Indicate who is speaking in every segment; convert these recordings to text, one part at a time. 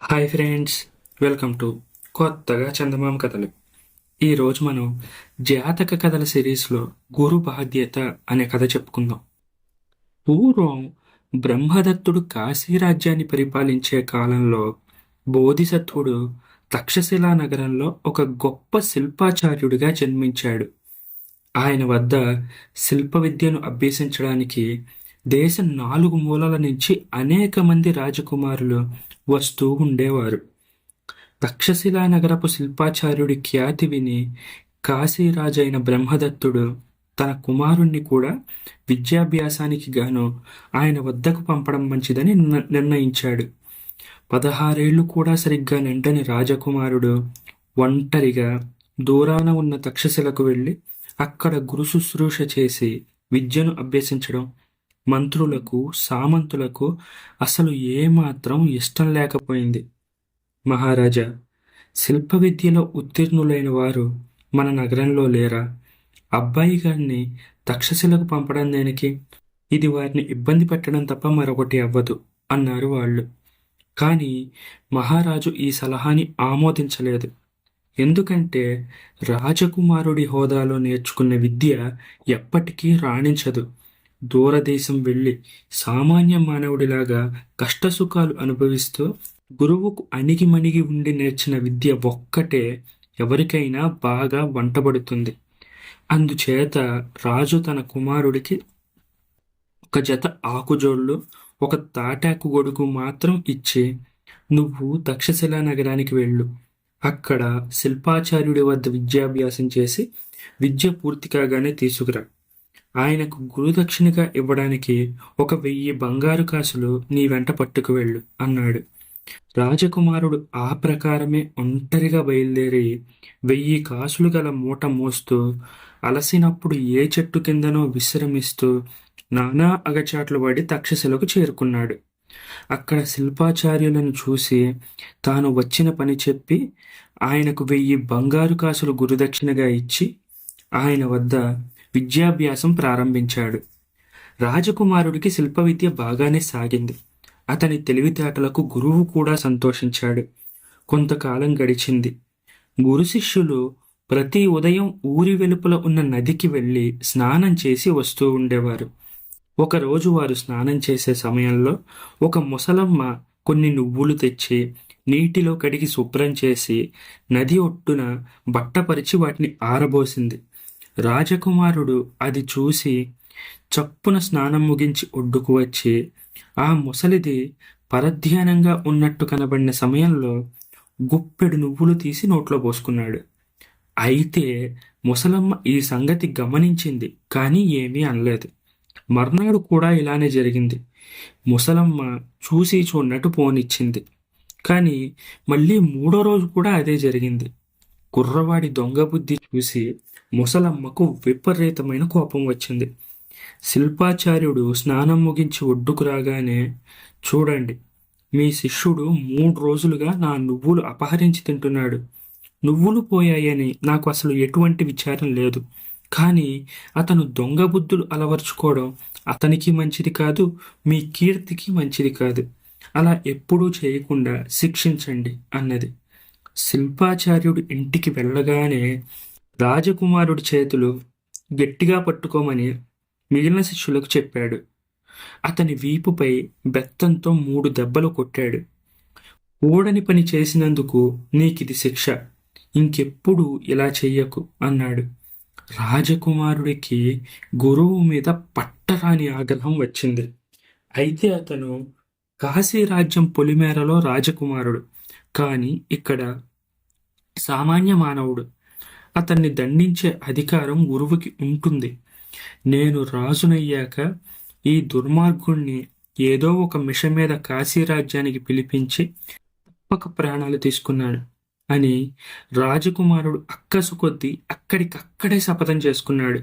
Speaker 1: Hi friends welcome to కొత్తగా చందమామ కథలు. ఈరోజు మనం జాతక కథల సిరీస్లో గురు బాధ్యత అనే కథ చెప్పుకుందాం. పూర్వం బ్రహ్మదత్తుడు కాశీ రాజ్యాన్ని పరిపాలించే కాలంలో బోధిసత్వుడు తక్షశిలా నగరంలో ఒక గొప్ప శిల్పాచార్యుడిగా జన్మించాడు. ఆయన వద్ద శిల్ప విద్యను అభ్యసించడానికి దేశం నాలుగు మూలల నుంచి అనేక మంది రాజకుమారులు వస్తూ ఉండేవారు. తక్షశిలా నగరపు శిల్పాచార్యుడి ఖ్యాతి విని కాశీరాజైన బ్రహ్మదత్తుడు తన కుమారుణ్ణి కూడా విద్యాభ్యాసానికి గాను ఆయన వద్దకు పంపడం మంచిదని నిర్ణయించాడు. పదహారేళ్ళు కూడా సరిగ్గా నిండని రాజకుమారుడు ఒంటరిగా దూరాన ఉన్న తక్షశిలకు వెళ్ళి అక్కడ గురు శుశ్రూష చేసి విద్యను అభ్యసించడం మంత్రులకు సామంతులకు అసలు ఏమాత్రం ఇష్టం లేకపోయింది. మహారాజా శిల్ప విద్యలో ఉత్తీర్ణులైన వారు మన నగరంలో లేరా? అబ్బాయి గారిని తక్షశిలకు పంపడం దేనికి? ఇది వారిని ఇబ్బంది పెట్టడం తప్ప మరొకటి అవ్వదు అన్నారు వాళ్ళు. కానీ మహారాజు ఈ సలహాని ఆమోదించలేదు. ఎందుకంటే రాజకుమారుడి హోదాలో నేర్చుకున్న విద్య ఎప్పటికీ రాణించదు. దూరదేశం వెళ్ళి సామాన్య మానవుడిలాగా కష్టసుఖాలు అనుభవిస్తూ గురువుకు అణిగిమణిగి ఉండి నేర్చిన విద్య ఒక్కటే ఎవరికైనా బాగా వంటబడుతుంది. అందుచేత రాజు తన కుమారుడికి ఒక జత ఆకుజోళ్ళు ఒక తాటాకు గొడుగు మాత్రం ఇచ్చి నువ్వు తక్షశిల నగరానికి వెళ్ళు. అక్కడ శిల్పాచార్యుడి వద్ద విద్యాభ్యాసం చేసి విద్య పూర్తి కాగానే తీసుకురా. ఆయనకు గురుదక్షిణగా ఇవ్వడానికి ఒక వెయ్యి బంగారు కాసులు నీ వెంట పట్టుకు వెళ్ళు అన్నాడు. రాజకుమారుడు ఆ ప్రకారమే ఒంటరిగా బయలుదేరి వెయ్యి కాసులు గల మూట మోస్తూ అలసినప్పుడు ఏ చెట్టు కిందనో విశ్రమిస్తూ నానా అగచాట్లు పడి తక్షశిలకు చేరుకున్నాడు. అక్కడ శిల్పాచార్యులను చూసి తాను వచ్చిన పని చెప్పి ఆయనకు వెయ్యి బంగారు కాసులు గురుదక్షిణగా ఇచ్చి ఆయన వద్ద విద్యాభ్యాసం ప్రారంభించాడు. రాజకుమారుడికి శిల్ప విద్య బాగానే సాగింది. అతని తెలివితేటలకు గురువు కూడా సంతోషించాడు. కొంతకాలం గడిచింది. గురు శిష్యులు ప్రతి ఉదయం ఊరి వెలుపల ఉన్న నదికి వెళ్ళి స్నానం చేసి వస్తూ ఉండేవారు. ఒకరోజు వారు స్నానం చేసే సమయంలో ఒక ముసలమ్మ కొన్ని నువ్వులు తెచ్చి నీటిలో కడిగి శుభ్రం చేసి నది ఒట్టున బట్టపరిచి వాటిని ఆరబోసింది. రాజకుమారుడు అది చూసి చప్పున స్నానం ముగించి ఒడ్డుకు వచ్చి ఆ ముసలిది పరధ్యానంగా ఉన్నట్టు కనబడిన సమయంలో గుప్పెడు నువ్వులు తీసి నోట్లో పోసుకున్నాడు. అయితే ముసలమ్మ ఈ సంగతి గమనించింది కానీ ఏమీ అనలేదు. మర్నాడు కూడా ఇలానే జరిగింది. ముసలమ్మ చూసి చూడనట్టు పోనిచ్చింది. కానీ మళ్ళీ మూడో రోజు కూడా అదే జరిగింది. కుర్రవాడి దొంగ బుద్ధి చూసి ముసలమ్మకు విపరీతమైన కోపం వచ్చింది. శిల్పాచార్యుడు స్నానం ముగించి ఒడ్డుకు రాగానే చూడండి మీ శిష్యుడు మూడు రోజులుగా నా నువ్వులు అపహరించి తింటున్నాడు. నువ్వులు పోయాయని నాకు అసలు ఎటువంటి విచారం లేదు. కానీ అతను దొంగ బుద్ధులు అలవర్చుకోవడం అతనికి మంచిది కాదు మీ కీర్తికి మంచిది కాదు. అలా ఎప్పుడూ చేయకుండా శిక్షించండి అన్నది. శిల్పాచార్యుడు ఇంటికి వెళ్ళగానే రాజకుమారుడి చేతులు గట్టిగా పట్టుకోమని మిగిలిన శిష్యులకు చెప్పాడు. అతని వీపుపై బెత్తంతో మూడు దెబ్బలు కొట్టాడు. ఊడని పని చేసినందుకు నీకిది శిక్ష. ఇంకెప్పుడు ఇలా చెయ్యకు అన్నాడు. రాజకుమారుడికి గురువు మీద పట్టరాని ఆగ్రహం వచ్చింది. అయితే అతను కాశీ రాజ్యం పొలిమేరలో రాజకుమారుడు. కానీ ఇక్కడ సామాన్య మానవుడు. అతన్ని దండించే అధికారం గురువుకి ఉంటుంది. నేను రాజునయ్యాక ఈ దుర్మార్గుణ్ణి ఏదో ఒక మిష మీద కాశీ రాజ్యానికి పిలిపించి తప్పక ప్రాణాలు తీసుకున్నాడు అని రాజకుమారుడు అక్కసు కొద్దీ అక్కడికక్కడే శపథం చేసుకున్నాడు.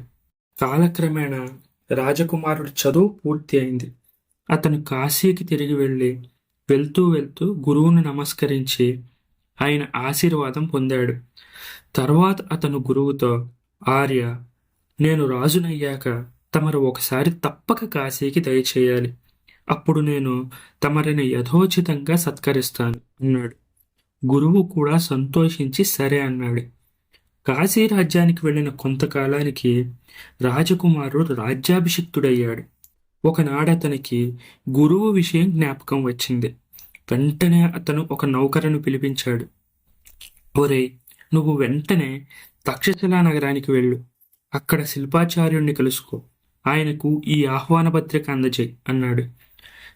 Speaker 1: కాలక్రమేణా రాజకుమారుడు చదువు పూర్తి అయింది. అతను కాశీకి తిరిగి వెళ్ళి వెళ్తూ వెళ్తూ గురువును నమస్కరించి ఆయన ఆశీర్వాదం పొందాడు. తర్వాత అతను గురువుతో ఆర్య నేను రాజునయ్యాక తమరు ఒకసారి తప్పక కాశీకి దయచేయాలి. అప్పుడు నేను తమరిని యథోచితంగా సత్కరిస్తాను అన్నాడు. గురువు కూడా సంతోషించి సరే అన్నాడు. కాశీ రాజ్యానికి వెళ్ళిన కొంతకాలానికి రాజకుమారుడు రాజ్యాభిషిక్తుడయ్యాడు. ఒకనాడతనికి గురువు విషయం జ్ఞాపకం వచ్చింది. వెంటనే అతను ఒక నౌకరును పిలిపించాడు. ఒరే నువ్వు వెంటనే తక్షశిలా నగరానికి వెళ్ళు. అక్కడ శిల్పాచార్యుణ్ణి కలుసుకో. ఆయనకు ఈ ఆహ్వాన పత్రిక అందజేయి అన్నాడు.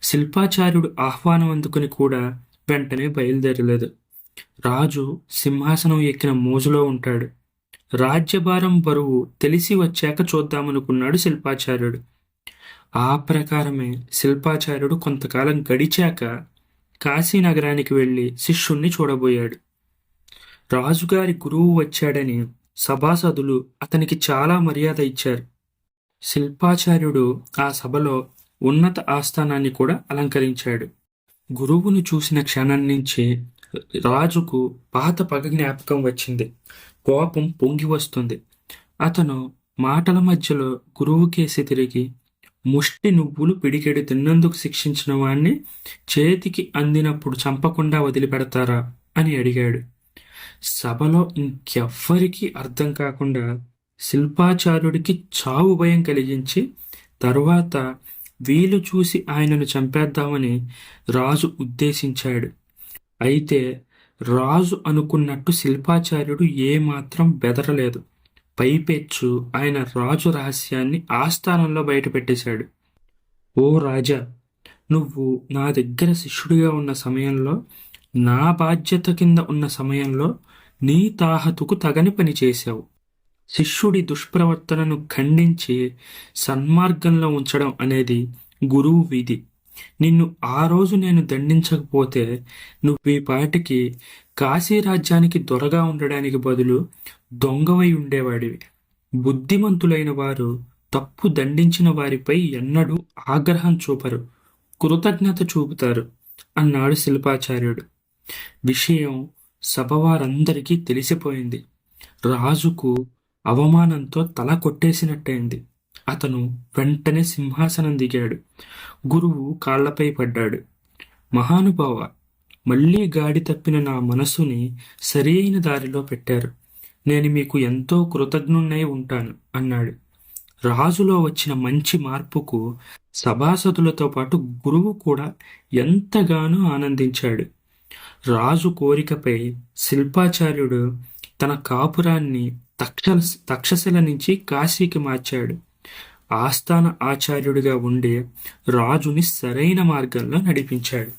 Speaker 1: శిల్పాచార్యుడు ఆహ్వానం అందుకుని కూడా వెంటనే బయలుదేరలేదు. రాజు సింహాసనం ఎక్కిన మోజులో ఉంటాడు. రాజ్యభారం బరువు తెలిసి వచ్చాక చూద్దామనుకున్నాడు శిల్పాచార్యుడు. ఆ ప్రకారమే శిల్పాచార్యుడు కొంతకాలం గడిచాక కాశీనగరానికి వెళ్ళి శిష్యుణ్ణి చూడబోయాడు. రాజుగారి గురువు వచ్చాడని సభాసదులు అతనికి చాలా మర్యాద ఇచ్చారు. శిల్పాచార్యుడు ఆ సభలో ఉన్నత ఆస్థానాన్ని కూడా అలంకరించాడు. గురువును చూసిన క్షణం నుంచి రాజుకు పాత పగ జ్ఞాపకం వచ్చింది. కోపం పొంగి వస్తుంది. అతను మాటల మధ్యలో గురువు కేసి తిరిగి ముష్టి నువ్వులు పిడికెడు తిన్నందుకు శిక్షించిన వాణ్ణి చేతికి అందినప్పుడు చంపకుండా వదిలిపెడతారా? అని అడిగాడు. సభలో ఇంకెవ్వరికీ అర్థం కాకుండా శిల్పాచార్యుడికి చావు భయం కలిగించి తరువాత వీలు చూసి ఆయనను చంపేద్దామని రాజు ఉద్దేశించాడు. అయితే రాజు అనుకున్నట్టు శిల్పాచార్యుడు ఏమాత్రం బెదరలేదు. పైపెచ్చు ఆయన రాజు రహస్యాన్ని ఆస్థానంలో బయటపెట్టేశాడు. ఓ రాజా నువ్వు నా దగ్గర శిష్యుడిగా ఉన్న సమయంలో నా బాధ్యత కింద ఉన్న సమయంలో నీ తాహతుకు తగని పని చేశావు. శిష్యుడి దుష్ప్రవర్తనను ఖండించి సన్మార్గంలో ఉంచడం అనేది గురువు విధి. నిన్ను ఆ రోజు నేను దండించకపోతే నువ్వు ఈ పాటికి కాశీ రాజ్యానికి దొరగా ఉండడానికి బదులు దొంగవై ఉండేవాడివి. బుద్ధిమంతులైన వారు తప్పు దండించిన వారిపై ఎన్నడూ ఆగ్రహం చూపరు. కృతజ్ఞత చూపుతారు అన్నాడు శిల్పాచార్యుడు. విషయం సభవారందరికీ తెలిసిపోయింది. రాజుకు అవమానంతో తల కొట్టేసినట్టయింది. అతను వెంటనే సింహాసనం దిగాడు. గురువు కాళ్ళపై పడ్డాడు. మహానుభావ మళ్ళీ గాడి తప్పిన నా మనసుని సరైన దారిలో పెట్టారు. నేను మీకు ఎంతో కృతజ్ఞున్నై ఉంటాను అన్నాడు. రాజులో వచ్చిన మంచి మార్పుకు సభాసదులతో పాటు గురువు కూడా ఎంతగానో ఆనందించాడు. రాజు కోరికపై శిల్పాచార్యుడు తన కాపురాన్ని తక్ష తక్షశిల నుంచి కాశీకి మార్చాడు. ఆస్థాన ఆచార్యుడిగా ఉండే రాజుని సరైన మార్గంలో నడిపించాడు.